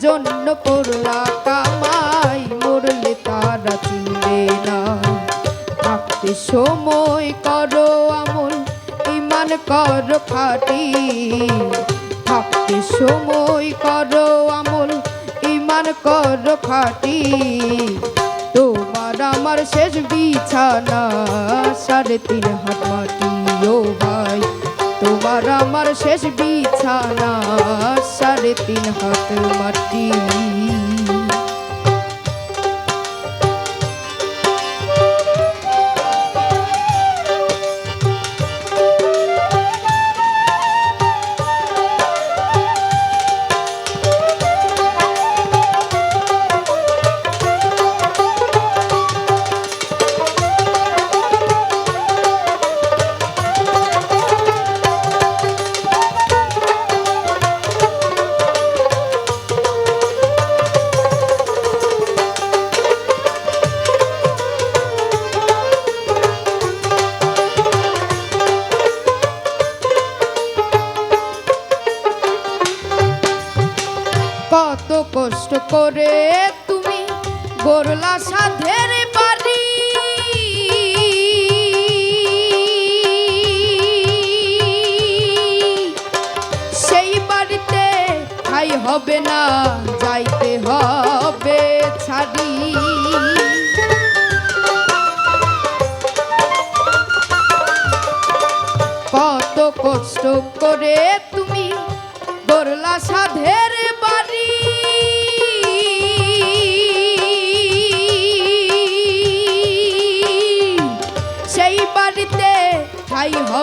জন্য করলা কামাই, মরলে তারা চিনবে না। থাকতে সময় করো আমল ইমান কর খাটি। থাকতে সময় করো আমল ইমান কর খাটি। তোমার আমার শেষ বিছানা, সাড়ে তিন হাত মাটি, ও ভাই। তোমার আমার শেষ বিছানা সাড়ে তিন হাত মাটি। কষ্ট করে তুমি গরলা সাধের বাড়ি। সেই বাড়িতে ঠাই হবে না, যাইতে হবে ছাড়ি। কত কষ্ট করে তুমি গরলা সাধের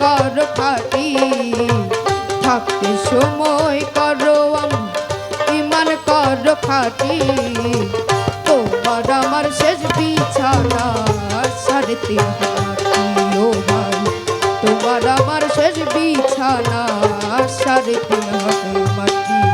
করো খাটি, থাকতে সময় করো ইমান কর খাটি। তোমার আমার শেষ বিছানা সাড়ে তিন ভাই। তোমার আমার শেষ বিছানা সাড়ে মাটি।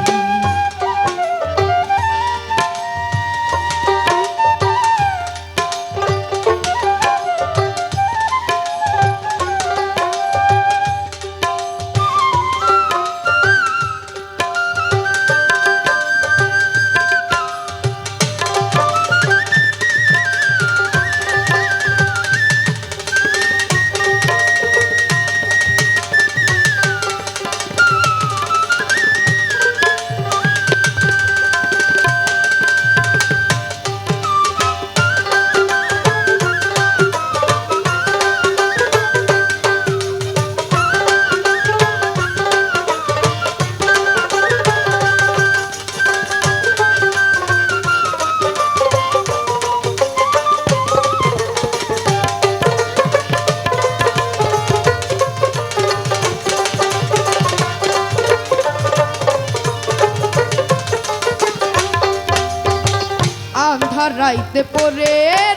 রাইতে পরে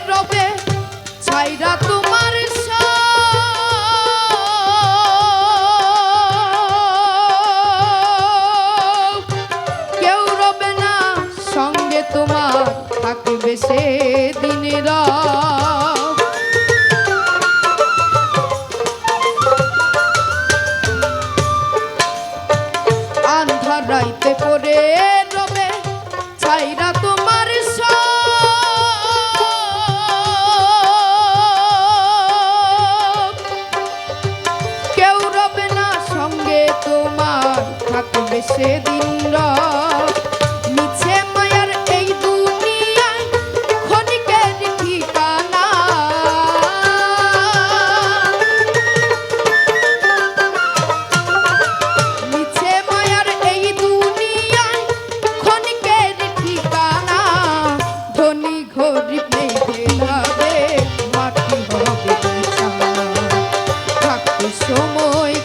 রবে ছাইরা তোমার সময়